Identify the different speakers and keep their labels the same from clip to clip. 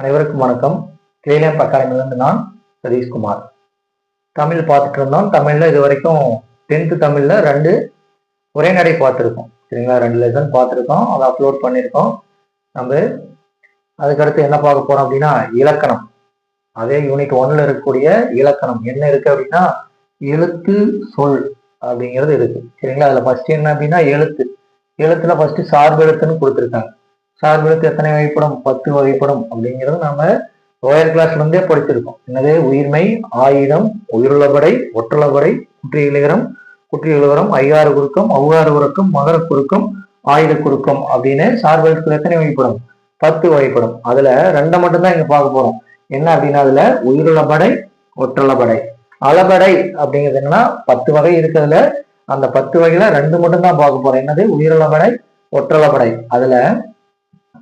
Speaker 1: அனைவருக்கும் வணக்கம். கிளீலேம்ப் அகாடமிலிருந்து நான் சதீஷ்குமார். தமிழ் பார்த்துட்டு இருந்தோம். தமிழில் இது வரைக்கும் டென்த்து தமிழில் ரெண்டு ஒரே நடை பார்த்துருக்கோம். சரிங்களா? ரெண்டு லெசன் பார்த்துருக்கோம். அதை அப்லோட் பண்ணியிருக்கோம். நம்ம அதுக்கடுத்து என்ன பார்க்க போகிறோம் அப்படின்னா இலக்கணம். அதே யூனிட் ஒன்னில் இருக்கக்கூடிய இலக்கணம். என்ன இருக்குது அப்படின்னா எழுத்து சொல் அப்படிங்கிறது இருக்குது சரிங்களா? அதில் ஃபஸ்ட்டு என்ன அப்படின்னா எழுத்து. எழுத்துல ஃபஸ்ட்டு சார்பு எழுத்துன்னு கொடுத்துருக்காங்க. சார்பெழுத்து எத்தனை வகைப்படும்? பத்து வகைப்படும் அப்படிங்கிறது நாம லோயர் கிளாஸ்ல இருந்தே படிச்சிருக்கோம். என்னது? உயிர்மை ஆயிரம் உயிருள்ளபடை ஒற்றுள்ளபடை குற்றி இளையரம் குற்றி ஐயாறு குறுக்கம் அவ்வாறு உறக்கம் மகர குறுக்கம் ஆயுத குறுக்கம் அப்படின்னு சார்பு எத்தனை வகைப்படும்? பத்து வகைப்படும். அதுல ரெண்டை மட்டும்தான் இங்க பார்க்க போறோம். என்ன அப்படின்னா அதுல உயிருள்ளபடை ஒற்றுள்ளபடை. அளபடை அப்படிங்கிறது என்னன்னா பத்து வகை இருக்கிறதுல அந்த பத்து வகையில ரெண்டு மட்டும் தான் பார்க்க போறோம். என்னது? உயிருள்ளபடை ஒற்றளபடை அதுல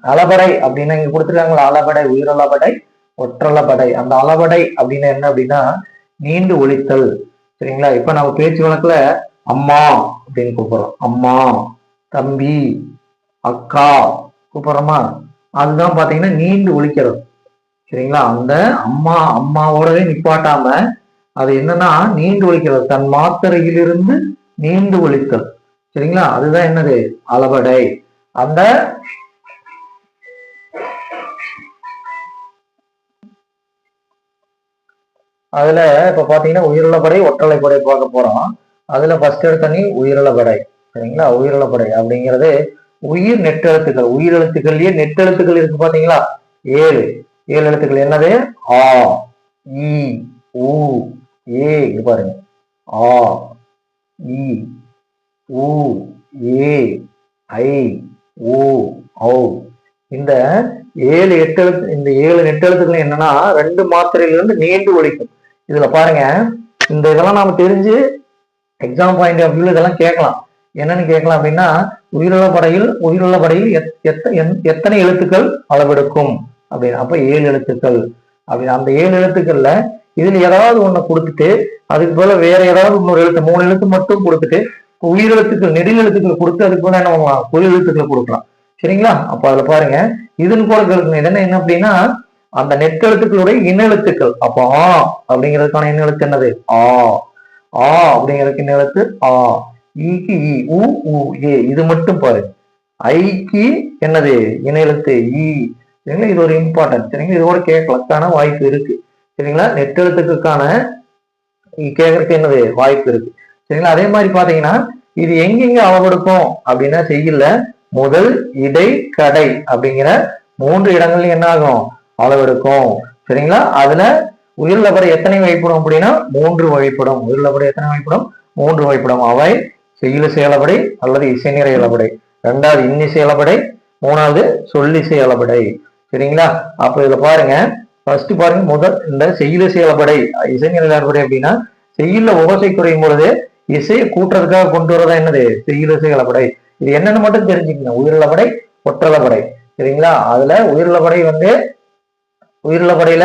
Speaker 1: அளபடை அப்படின்னு இங்க கொடுத்துருக்காங்களா அளபடை உயிரளபடை ஒற்றளபடை. அந்த அளபடை அப்படின்னு என்ன அப்படின்னா நீண்டு ஒழித்தல். சரிங்களா? இப்ப நம்ம பேச்சு வழக்குல அம்மா அப்படின்னு கூப்பிடுறோம். அம்மா தம்பி அக்கா கூப்பிடுறோமா? அதுதான் பாத்தீங்கன்னா நீண்டு ஒழிக்கிறது. சரிங்களா? அந்த அம்மா அம்மாவோடவே நிப்பாட்டாம அது என்னன்னா நீண்டு ஒழிக்கிறது. தன் மாத்திரையிலிருந்து நீண்டு ஒழித்தல். சரிங்களா? அதுதான் என்னது? அளபடை. அந்த அதுல இப்ப பாத்தீங்கன்னா உயிருள்ள படை ஒற்றலை படை பார்க்க போறோம். அதுல ஃபர்ஸ்ட் எடுத்தனி உயிருள்ள படை சரிங்களா? உயிருள்ள படை அப்படிங்கிறது உயிர் நெட்டெழுத்துக்கள். உயிரெழுத்துக்கள்லயே நெட்டெழுத்துக்கள் இருக்கு பாத்தீங்களா? ஏழு. ஏழு எழுத்துக்கள் என்னது? ஆ இ உ ஏ இங்க பாருங்க. ஆ இ உ ஏ ஐ ஊ ஔ. இந்த ஏழு எட்டு எழுத்து இந்த ஏழு நெட்டெழுத்துக்கள் என்னன்னா ரெண்டு மாத்திரையிலிருந்து நீண்டு ஒழிக்கும். இதுல பாருங்க. இந்த இதெல்லாம் நாம தெரிஞ்சு எக்ஸாம் பாயிண்ட் ஆஃப் வியூல இதெல்லாம் கேட்கலாம். என்னன்னு கேட்கலாம் அப்படின்னா உயிருள்ள படையில் உயிருள்ள படையில் எத்- எத்தனை எழுத்துக்கள் அளவெடுக்கும்? அப்படின்னு. அப்ப ஏழு எழுத்துக்கள். அப்படின்னு அந்த ஏழு எழுத்துக்கள்ல இதுல ஏதாவது ஒண்ணு கொடுத்துட்டு அதுக்கு போல வேற ஏதாவது இன்னொரு எழுத்து மூணு எழுத்து மட்டும் கொடுத்துட்டு உயிரெழுத்துக்கள் நெடில் எழுத்துக்கள் கொடுத்து அதுக்கு போல என்ன பண்ணலாம் பொது எழுத்துக்களை கொடுக்கலாம். சரிங்களா? அப்ப அதுல பாருங்க. இதுன்னு கூட கருத்து இது என்ன அப்படின்னா அந்த நெட்டெழுத்துக்களுடைய இனெழுத்துக்கள் அப்போ ஆ அப்படிங்கிறதுக்கான என்ன என்னது? ஆ. ஆ அப்படிங்கிறதுக்கு இன்னெழுத்து ஆ. ஈக்கு இ உ உ ஏ. இது மட்டும் பாரு. ஐக்கு என்னது? இன இ சரிங்களா? இது ஒரு இம்பார்ட்டன்ட் சரிங்களா? இதோட கேட்கலக்கான வாய்ப்பு இருக்கு. சரிங்களா? நெட்டெழுத்துக்கான கேட்கறதுக்கு என்னது? வாய்ப்பு இருக்கு. சரிங்களா? அதே மாதிரி பாத்தீங்கன்னா இது எங்கெங்க அளவெடுக்கும் அப்படின்னா செய்யல முதல் இடை கடை அப்படிங்கிற மூன்று இடங்கள்ல என்ன ஆகும்? அளவெடுக்கும். சரிங்களா? அதுல உயிரிழப்படை எத்தனை வகைப்படும் அப்படின்னா மூன்று வகைப்படும். உயிரிழப்படை எத்தனை வகைப்படும்? மூன்று வகைப்படும். அவை செய்யுள் செயலப்படை அல்லது இசைநிறை அளபடை. ரெண்டாவது இன்னிசை இலப்படை மூணாவது சொல்லிசை அளபடை. சரிங்களா? அப்ப இதுல பாருங்க. ஃபர்ஸ்ட் பாருங்க முதல் இந்த செய்யுள் செயலப்படை இசைநிறை அளபடை அப்படின்னா செய்யுள்ல ஓசை குறையும் பொழுது இசையை கூட்டுறதுக்காக கொண்டு வரதா என்னது? செய்யுள் செயலப்படை இது என்னன்னு மட்டும் தெரிஞ்சுக்கணும். உயிரிழப்படை ஒற்றளப்படை சரிங்களா? அதுல உயிரிழப்படை வந்து உயிரிழப்படையில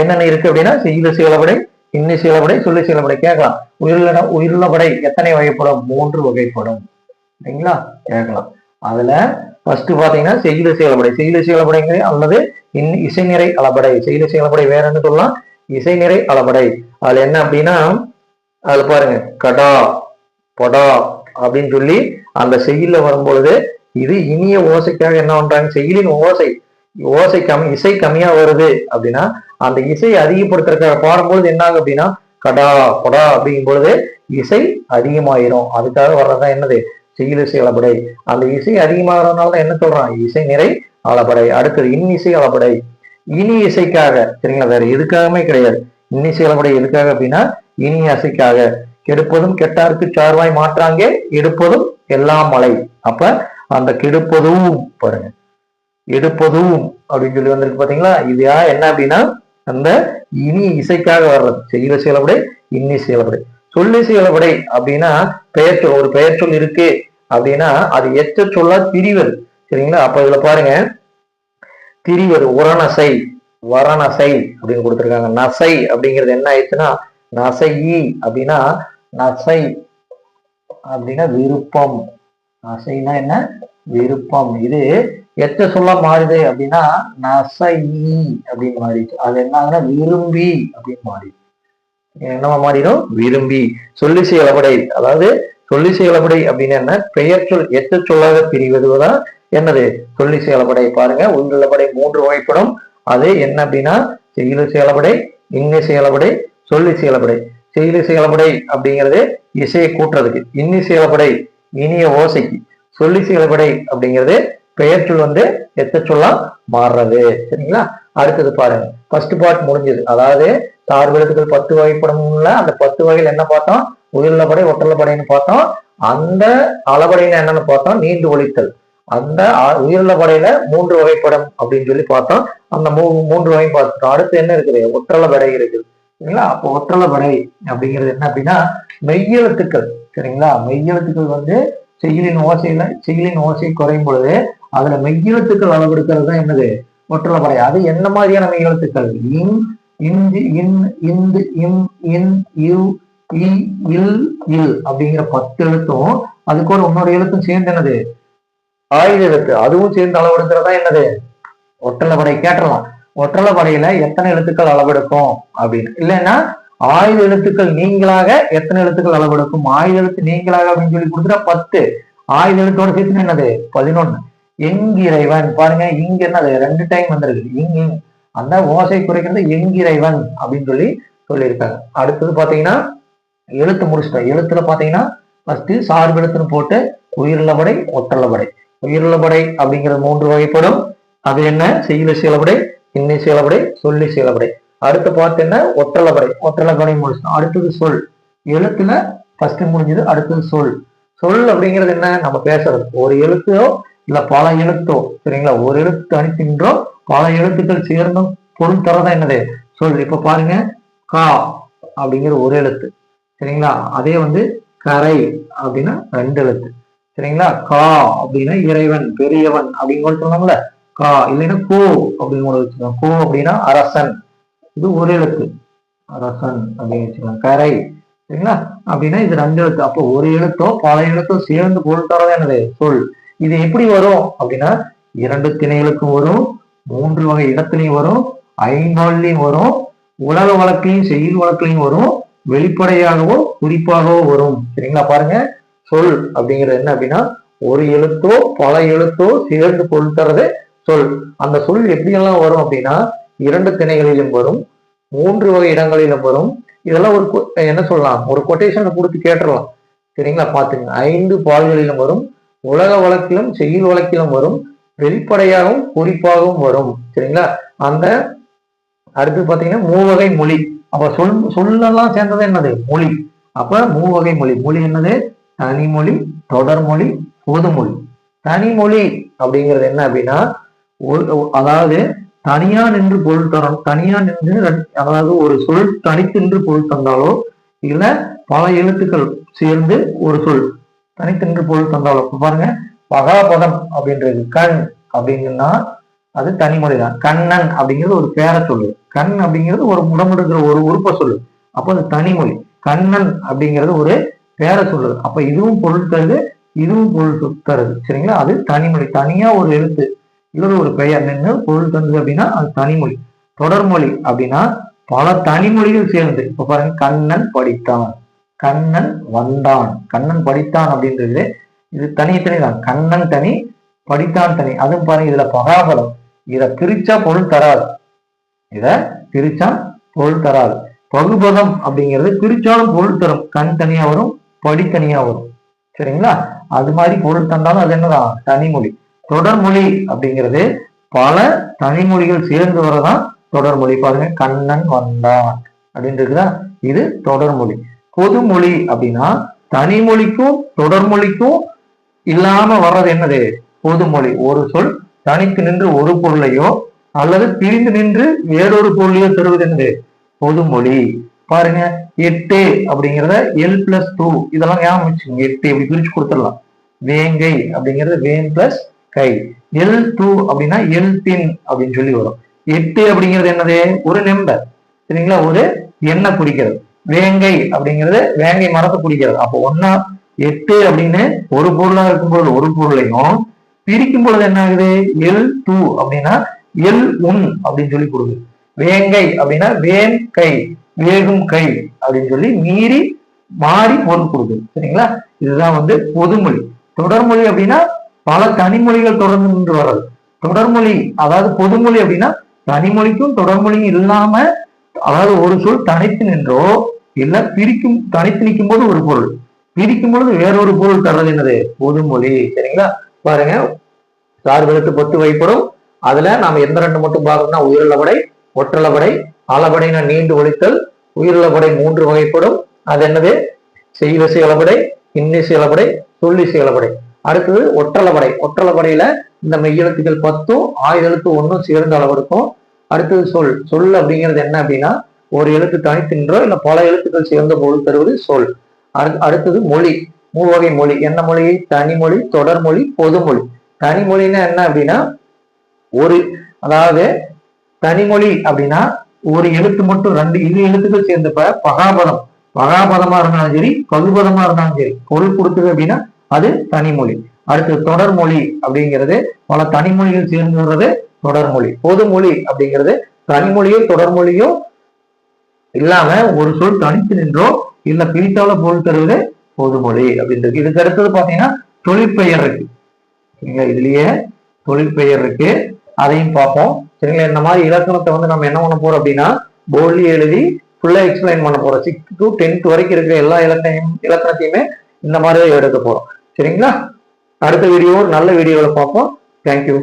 Speaker 1: என்னென்ன இருக்கு அப்படின்னா செய்யுள் சீலப்படை இன்னி சீலப்படை சொல்லி சீலப்படை கேட்கலாம். உயிருள்ள உயிருள்ள படை எத்தனை வகைப்படும்? மூன்று வகைப்படும். சரிங்களா? கேட்கலாம். அதுல ஃபர்ஸ்ட் பாத்தீங்கன்னா செய்யுள் சீலப்படை செய்யுள் செயலப்படைங்கிறது அல்லது இன் இசைநிறை அளபடை. செய்யுள் சீலப்படை வேற என்ன சொல்லலாம்? இசைநிறை அளபடை. அதுல என்ன அப்படின்னா அதுல பாருங்க கடா படா அப்படின்னு சொல்லி அந்த செய்யுள்ல வரும்பொழுது இது இனிய ஓசைக்காக என்ன பண்றாங்க? செயலின் ஓசை ஓசை கம்மி இசை கம்மியா வருது அப்படின்னா அந்த இசை அதிகப்படுத்துறதுக்காக பாடும்பொழுது என்ன ஆகும் அப்படின்னா கடா கொடா அப்படிங்கும் பொழுது இசை அதிகமாயிரும். அதுக்காக வர்றதுதான் என்னது? செய்யுள் இசை அளபடை அந்த இசை அதிகமாகறதுனால தான் என்ன சொல்றான்? இசை நிறை அளபடை அடுத்தது இன்னிசை அளபடை இனி இசைக்காக சரிங்களா? வேற எதுக்காகவே கிடையாது. இன்னிசை அளபடை எதுக்காக அப்படின்னா இனி இசைக்காக கெடுப்பதும் கெட்டாருக்கு சார்வாய் மாற்றாங்க எடுப்பதும் எல்லாம் மலை அப்ப அந்த கெடுப்பதும் பாருங்க. எடுப்பதும் அப்படின்னு சொல்லி வந்திருக்கு பாத்தீங்களா? இது யா- என்ன அப்படின்னா அந்த இனி இசைக்காக வர்றது. செய்த செயலப்படை இன்னி செயலப்படை. சொல்லி செயலப்படை அப்படின்னா பெயர் சொல் ஒரு பெயர் சொல் இருக்கு அப்படின்னா அது எச்ச சொல்லா திரிவது. சரிங்களா? அப்ப இதுல பாருங்க. திரிவது உரணசை வரணசை அப்படின்னு கொடுத்துருக்காங்க. நசை அப்படிங்கிறது என்ன ஆயிடுச்சுன்னா நசை அப்படின்னா நசை அப்படின்னா விருப்பம். நசைனா என்ன? விருப்பம். இது எத்த சொல்ல மாறுது அப்படின்னா நசை அப்படின்னு மாறிடுச்சு. அது என்ன ஆகுதுன்னா விரும்பி அப்படின்னு மாறிடுச்சு. என்னவா மாறிடும்? விரும்பி. சொல்லி செயலப்படை அதாவது சொல்லி செயலப்படை அப்படின்னு என்ன? பெயர் சொல் எத்த சொல்லாக பிரிவதுதான் என்னது? சொல்லி செயலப்படை பாருங்க உள்நலப்படை மூன்று வகைப்படும். அது என்ன அப்படின்னா செய்யுள் செயலப்படை இங்கு செயலப்படை சொல்லி செயலப்படை செய்யுள் செயலப்படை அப்படிங்கிறது இசையை கூட்டுறதுக்கு. இன்னி செயலப்படை இனிய ஓசைக்கு. சொல்லி செயலப்படை அப்படிங்கிறது பெயர்ச்சொல் வந்து எத்த சொல்லா மாறுறது. சரிங்களா? அடுத்தது பாருங்க. ஃபர்ஸ்ட் பார்ட் முடிஞ்சது. அதாவது சார்பெழுத்துக்கள் பத்து வகைப்படம்ல அந்த பத்து வகையில் என்ன பார்த்தோம்? உயிரிழப்படை ஒற்றலப்படைன்னு பார்த்தோம். அந்த அளபடைன்னு என்னன்னு பார்த்தோம்? நீண்டு ஒழித்தல். அந்த உயிரில படையில மூன்று வகைப்படம் அப்படின்னு சொல்லி பார்த்தோம். அந்த மூ மூன்று வகை பார்த்துட்டோம். அடுத்து என்ன இருக்குது? ஒற்றல படை இருக்குது. சரிங்களா? அப்போ ஒற்றல படை அப்படிங்கிறது என்ன அப்படின்னா மெய்யெழுத்துக்கள். சரிங்களா? மெய்யெழுத்துக்கள் வந்து செயலின் ஓசையில செயலின் ஓசை குறையும் பொழுது அதுல மெய்யெழுத்துக்கள் அளவெடுக்கிறது தான் என்னது? ஒற்றல அது என்ன மாதிரியான மெய்யெழுத்துக்கள்? இன் இந்து இன் இந்து இம் இன் யு இ இல் இல் அப்படிங்கிற பத்து எழுத்தும் அதுக்கு ஒரு இன்னொரு எழுத்தும் சேர்ந்து என்னது? ஆயுத எழுத்து. அதுவும் சேர்ந்து அளவெடுக்கிறதா என்னது? ஒற்றலை படை. கேட்டலாம் ஒற்றலை படையில எத்தனை எழுத்துக்கள் அளவெடுக்கும் அப்படின்னு. இல்லைன்னா ஆயுத எழுத்துக்கள் நீங்களாக எத்தனை எழுத்துக்கள் அளவெடுக்கும்? ஆயுத எழுத்து நீங்களாக அப்படின்னு சொல்லி கொடுத்துட்டா பத்து. ஆயுத எழுத்தோட சேர்த்து என்னது? பதினொன்னு. எங்கிறைவன் பாருங்க இங்க என்னது ரெண்டு டைம் வந்திருக்கு இங் அந்த ஓசை குறைக்கிறது எங்கிறைவன் அப்படின்னு சொல்லி சொல்லியிருக்காங்க. அடுத்தது பாத்தீங்கன்னா எழுத்து முடிச்சிட்டோம். எழுத்துல பாத்தீங்கன்னா ஃபர்ஸ்ட் சார்பு எழுத்துன்னு போட்டு உயிரிழபடை ஒற்றலபடை உயிரிழபடை அப்படிங்கிறது மூன்று வகைப்படும். அது என்ன? செய்யல சீலபடை இன்னை சீலபடை சொல்லி சீலபடை அடுத்து பார்த்தீங்கன்னா என்ன? ஒற்றலபடை ஒற்றலபடை முடிச்சிட்டோம். அடுத்தது சொல். எழுத்துல ஃபர்ஸ்ட் முடிஞ்சது அடுத்தது சொல். சொல் அப்படிங்கிறது என்ன? நம்ம பேசுறது. ஒரு எழுத்தோ இல்ல பல எழுத்தோ சரிங்களா? ஒரு எழுத்து தனித்தின்றோ பல எழுத்துக்கள் சேர்ந்தும் பொருள் தரதான் என்னது? சொல் இப்ப பாருங்க கா அப்படிங்கிற ஒரு எழுத்து சரிங்களா? அதே வந்து கரை அப்படின்னா ரெண்டு எழுத்து சரிங்களா? கா அப்படின்னா இறைவன் பெரியவன் அப்படின்னு கூட சொன்னாங்கல்ல கா இல்லைன்னா கோ அப்படின்னு கூட வச்சுக்கலாம். கோ அப்படின்னா அரசன் இது ஒரு எழுத்து அரசன் அப்படின்னு வச்சுக்கலாம். கரை சரிங்களா? அப்படின்னா இது ரெண்டு எழுத்து. அப்போ ஒரு எழுத்தோ பல எழுத்தோ சேர்ந்து பொருள் தரதான் என்னது? சொல். இது எப்படி வரும் அப்படின்னா இரண்டு திணைகளுக்கும் வரும் மூன்று வகை இடத்துலையும் வரும் ஐந்தாள்லையும் வரும் உலக வழக்கிலையும் செயல் வழக்கிலையும் வரும் வெளிப்படையாகவோ குறிப்பாகவோ வரும். சரிங்களா? பாருங்க. சொல் அப்படிங்கிறது என்ன அப்படின்னா ஒரு எழுத்தோ பல எழுத்தோ சேர்ந்து பொருள் சொல். அந்த சொல் எப்படியெல்லாம் வரும் அப்படின்னா இரண்டு திணைகளிலும் வரும் மூன்று வகை இடங்களிலும் வரும். இதெல்லாம் ஒரு என்ன சொல்லலாம்? ஒரு கொட்டேஷனை கொடுத்து கேட்டுடலாம் சரிங்களா? பாத்துங்க ஐந்து பால்களிலும் வரும் உலக வழக்கிலும் செயல் வழக்கிலும் வரும் வெளிப்படையாகவும் குறிப்பாகவும் வரும். சரிங்களா? அந்த அடுத்து பாத்தீங்கன்னா மூவகை மொழி. அப்ப சொல் சொல்லலாம் சேர்ந்தது என்னது? மொழி. அப்ப மூவகை மொழி. மொழி என்னது? தனிமொழி தொடர்மொழி பொதுமொழி தனிமொழி அப்படிங்கிறது என்ன அப்படின்னா அதாவது தனியா நின்று பொருள் தரும் தனியா நின்று அதாவது ஒரு சொல் தனித்து நின்று பொருள் தந்தாலோ இல்ல பல எழுத்துக்கள் சேர்ந்து ஒரு சொல் தனித்து பொருள் தந்தாலும். இப்போ பாருங்க பகாபதம் அப்படின்றது கண் அப்படின்னா அது தனிமொழி தான் கண்ணன் அப்படிங்கிறது ஒரு பேர சொல்லு. கண் அப்படிங்கிறது ஒரு முடமுடுங்கிற ஒரு உறுப்பை சொல்லு. அப்போ அது தனிமொழி கண்ணன் அப்படிங்கிறது ஒரு பேர சொல்லுது அப்ப இதுவும் பொருள் தருது இதுவும் பொருள் தருது. சரிங்களா? அது தனிமொழி தனியா ஒரு எழுத்து. இல்லது ஒரு பெயர். நின்று பொருள் தந்தது அப்படின்னா அது தனிமொழி தொடர்மொழி அப்படின்னா பல தனிமொழிகள் சேர்ந்து. இப்ப பாருங்க கண்ணன் படித்தான். கண்ணன் வந்தான். கண்ணன் படித்தான் அப்படின்றது இது தனித்தனி தான் கண்ணன் தனி படித்தான் தனி. அதுவும் பாருங்க இதுல பகாபலம். இதை பிரிச்சா பொருள் தராது. இத பிரிச்சா பொருள் தராது. பகுபதம் அப்படிங்கிறது பிரிச்சாலும் பொருள் தரும். கண் தனியா வரும் படி தனியா வரும். சரிங்களா? அது மாதிரி பொருள் தந்தாலும் அது என்னதான்? தனிமொழி. தொடர்மொழி அப்படிங்கிறது பல தனிமொழிகள் சேர்ந்து வரதான் தொடர்மொழி. பாருங்க கண்ணன் வந்தான் அப்படின்னு இது தொடர்மொழி. பொதுமொழி அப்படின்னா தனிமொழிக்கும் தொடர்மொழிக்கும் இல்லாம வர்றது என்னது? பொதுமொழி. ஒரு சொல் தனித்து நின்று ஒரு பொருளையோ அல்லது பிரிந்து நின்று வேறொரு பொருளையோ தருவது என்னது? பொதுமொழி. பாருங்க எட்டு அப்படிங்கிறத எல் பிளஸ் டூ இதெல்லாம் ஞாபகம் வச்சுக்கோங்க. எட்டு இப்படி பிரிச்சு கொடுத்துடலாம். வேங்கை அப்படிங்கிறது வேன் பிளஸ் கை. எல் டூ அப்படின்னா எல் பின் அப்படின்னு சொல்லி வரும். எட்டு அப்படிங்கிறது என்னது? ஒரு நெம்பர். சரிங்களா? ஒரு எண்ணெய் குறிக்கிறது. வேங்கை அப்படிங்கிறது வேங்கை மரத்தை குறிக்கிறது அப்போ ஒன்னா எட்டு அப்படின்னு ஒரு பொருளா இருக்கும்போது ஒரு பொருளையும் பிரிக்கும் பொழுது என்ன ஆகுது? எல் டூ அப்படின்னா எல் உன் அப்படின்னு சொல்லி கொடுக்குது. வேங்கை அப்படின்னா வேன் கை வேகும் கை அப்படின்னு சொல்லி மீறி மாறி பொருள் கொடுக்குது. சரிங்களா? இதுதான் வந்து பொதுமொழி. தொடர்மொழி அப்படின்னா பல தனிமொழிகள் தொடர்ந்து நின்று வர்றது. தொடர்மொழி அதாவது பொதுமொழி அப்படின்னா தனிமொழிக்கும் தொடர்மொழியும் இல்லாம அதாவது ஒரு சொல் தனித்து நின்றோ இல்ல பிரிக்கும் தனித்து நிற்கும் போது ஒரு பொருள். பிரிக்கும் பொழுது வேறொரு பொருள் தர்றது என்னது? பொதுமொழி. சரிங்களா? பாருங்க. சார்பெழுத்து பொத்து வைப்படும் அதுல நாம எந்த ரெண்டு மட்டும் பார்க்கணும்னா உயிரிழப்படை ஒற்றளபடை அளபடைனா நீண்டு ஒழித்தல் உயிரிழப்படை மூன்று வகைப்படும். அது என்னது? செய்வசை அளபடை இன்னிசை அளபடை சொல்லிசை அளபடை. அடுத்தது ஒற்றளபடை. ஒற்றளபடையில இந்த மெய்யெழுத்துக்கள் பத்தும் ஆயுத எழுத்து ஒன்றும் சேர்ந்த அளவு இருக்கும். அடுத்தது சொல். சொல் அப்படிங்கிறது என்ன அப்படின்னா ஒரு எழுத்து தனித்தின்றோ இல்லை பல எழுத்துக்கள் சேர்ந்த போது தருவது சொல். அடுத்- அடுத்தது மொழி. மூவகை மொழி. என்ன மொழி? தனிமொழி தொடர்மொழி பொதுமொழி. தனிமொழின்னா என்ன அப்படின்னா ஒரு அதாவது தனிமொழி அப்படின்னா ஒரு எழுத்து மட்டும் ரெண்டு இரு எழுத்துக்கள் சேர்ந்தப்ப பகாபதம். பகாபதமா இருந்தாலும் சரி பகுபதமா இருந்தாலும் சரி பொருள் கொடுத்தது அப்படின்னா அது தனிமொழி. அடுத்து தொடர்மொழி அப்படிங்கிறது பல தனிமொழிகள் சேர்ந்து வர்றது தொடர்மொழி. பொதுமொழி அப்படிங்கிறது தனிமொழியோ தொடர்மொழியோ இல்லாம ஒரு சொல் தனித்து நின்றோ இல்ல பிரித்தால பொருள் தருவது பொதுமொழி அப்படின்றது. இதுக்கு அடுத்தது பாத்தீங்கன்னா தொழிற்பெயர் இருக்கு. சரிங்களா? இதுலயே தொழிற்பெயர் இருக்கு. அதையும் பார்ப்போம். சரிங்களா? இந்த மாதிரி இலக்கணத்தை வந்து நம்ம என்ன பண்ண போறோம் அப்படின்னா போலி எழுதி ஃபுல்லா எக்ஸ்பிளைன் பண்ண போறோம். சிக்ஸ் டு டென்த் வரைக்கும் இருக்கிற எல்லா இலக்கணையும் இலக்கணத்தையுமே இந்த மாதிரி தான் எடுக்க போறோம். சரிங்களா? அடுத்த வீடியோ நல்ல வீடியோவில் பார்ப்போம். தேங்க்யூ